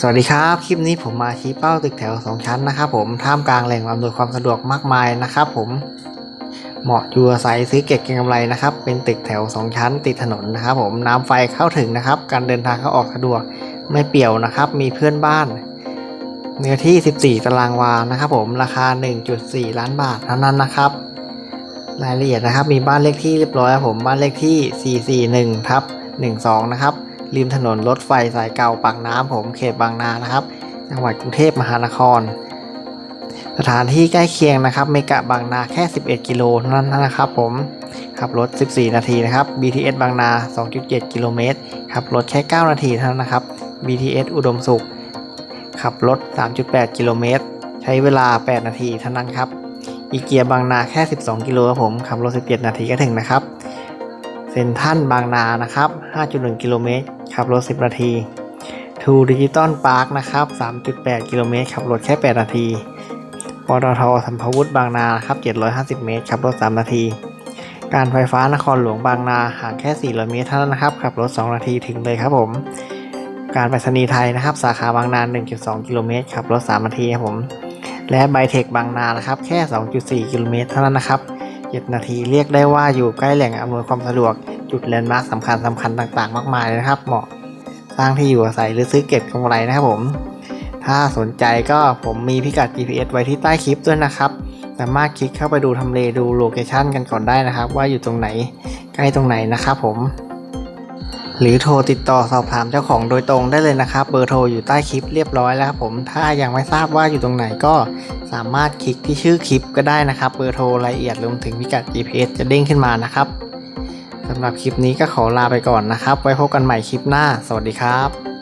สวัสดีครับ คลิปนี้ผมมาชี้เป้าตึกแถว 2 ชั้นนะครับผมท่ามกลางแหล่งอำนวยความสะดวกมากมายนะครับผมเหมาะอยู่อาศัยซื้อเก็บเก็งกำไรนะครับ เป็นตึกแถว 2 ชั้นติดถนนนะครับผมน้ำไฟเข้าถึงนะครับ การเดินทางเข้าออกสะดวกไม่เปี่ยวนะครับ มีเพื่อนบ้าน เนื้อที่ 14 ตารางวานะครับผมราคา 1.4 ล้านบาทเท่านั้นนะครับรายละเอียดนะครับ มีบ้านเลขที่เรียบร้อยครับผมบ้านเลขที่ 441ทับ12 นะครับ ริมถนนรถไฟสายเก่าปากน้ำผมเขตบางนานะครับ จังหวัดกรุงเทพมหานคร สถานที่ใกล้เคียงนะครับเมกะบางนาแค่ 11 กิโลเท่านั้นนะครับผมขับรถ 14 นาทีนะครับ BTS บางนา 2.7 กิโลเมตรขับรถแค่ 9 นาทีเท่านั้นนะครับ BTS อุดมสุข ขับรถ 3.8 กิโลเมตร ใช้เวลา 8 นาทีเท่านั้นครับอีเกียบางนาแค่ 12 กิโลครับผมขับรถ 17 นาทีก็ถึงนะครับ เซ็นทรัลบางนานะครับ 5.1 กิโลเมตรขับรถ 10 นาทีทูดิจิตอลพาร์คนะครับ 3.8 กิโลเมตรขับรถแค่ 8 นาทีปตทสัมภวุฒิบางนาครับ 750 เมตรขับรถ 3 นาที การไฟฟ้านครหลวงบางนาห่างแค่ 400 เมตรเท่านั้นนะครับขับรถ 2 นาทีถึงเลยครับผม การไปรษณีย์ไทยนะครับ สาขาบางนา 1.2 กิโลเมตรขับรถ 3 นาทีครับผม และไบเทคบางนานะครับแค่ 2.4 กิโลเมตรเท่านั้นนะครับ7นาทีเรียกได้ว่าอยู่ใกล้แหล่งอำนวยความสะดวก จุดแลนด์มาร์คสำคัญสำคัญต่างๆ มากมายเลยนะครับ เหมาะสร้างที่อยู่อาศัยหรือซื้อเก็บกำไรนะครับผม ถ้าสนใจก็ผมมีพิกัด GPS ไว้ที่ใต้คลิปด้วยนะครับ สามารถคลิกเข้าไปดูทำเลดูโลเคชันกันก่อนได้นะครับ ว่าอยู่ตรงไหนใกล้ตรงไหนนะครับผม หรือโทรติดต่อสอบถามเจ้าของโดยตรงได้เลยนะครับ เบอร์โทรอยู่ใต้คลิปเรียบร้อยแล้วครับผม ถ้ายังไม่ทราบว่าอยู่ตรงไหนก็สามารถคลิกที่ชื่อคลิปก็ได้นะครับ เบอร์โทรรายละเอียดรวมถึงพิกัด GPS จะเด้งขึ้นมานะครับ สำหรับคลิปนี้ก็ขอลาไปก่อนนะครับ ไว้พบกันใหม่คลิปหน้า สวัสดีครับ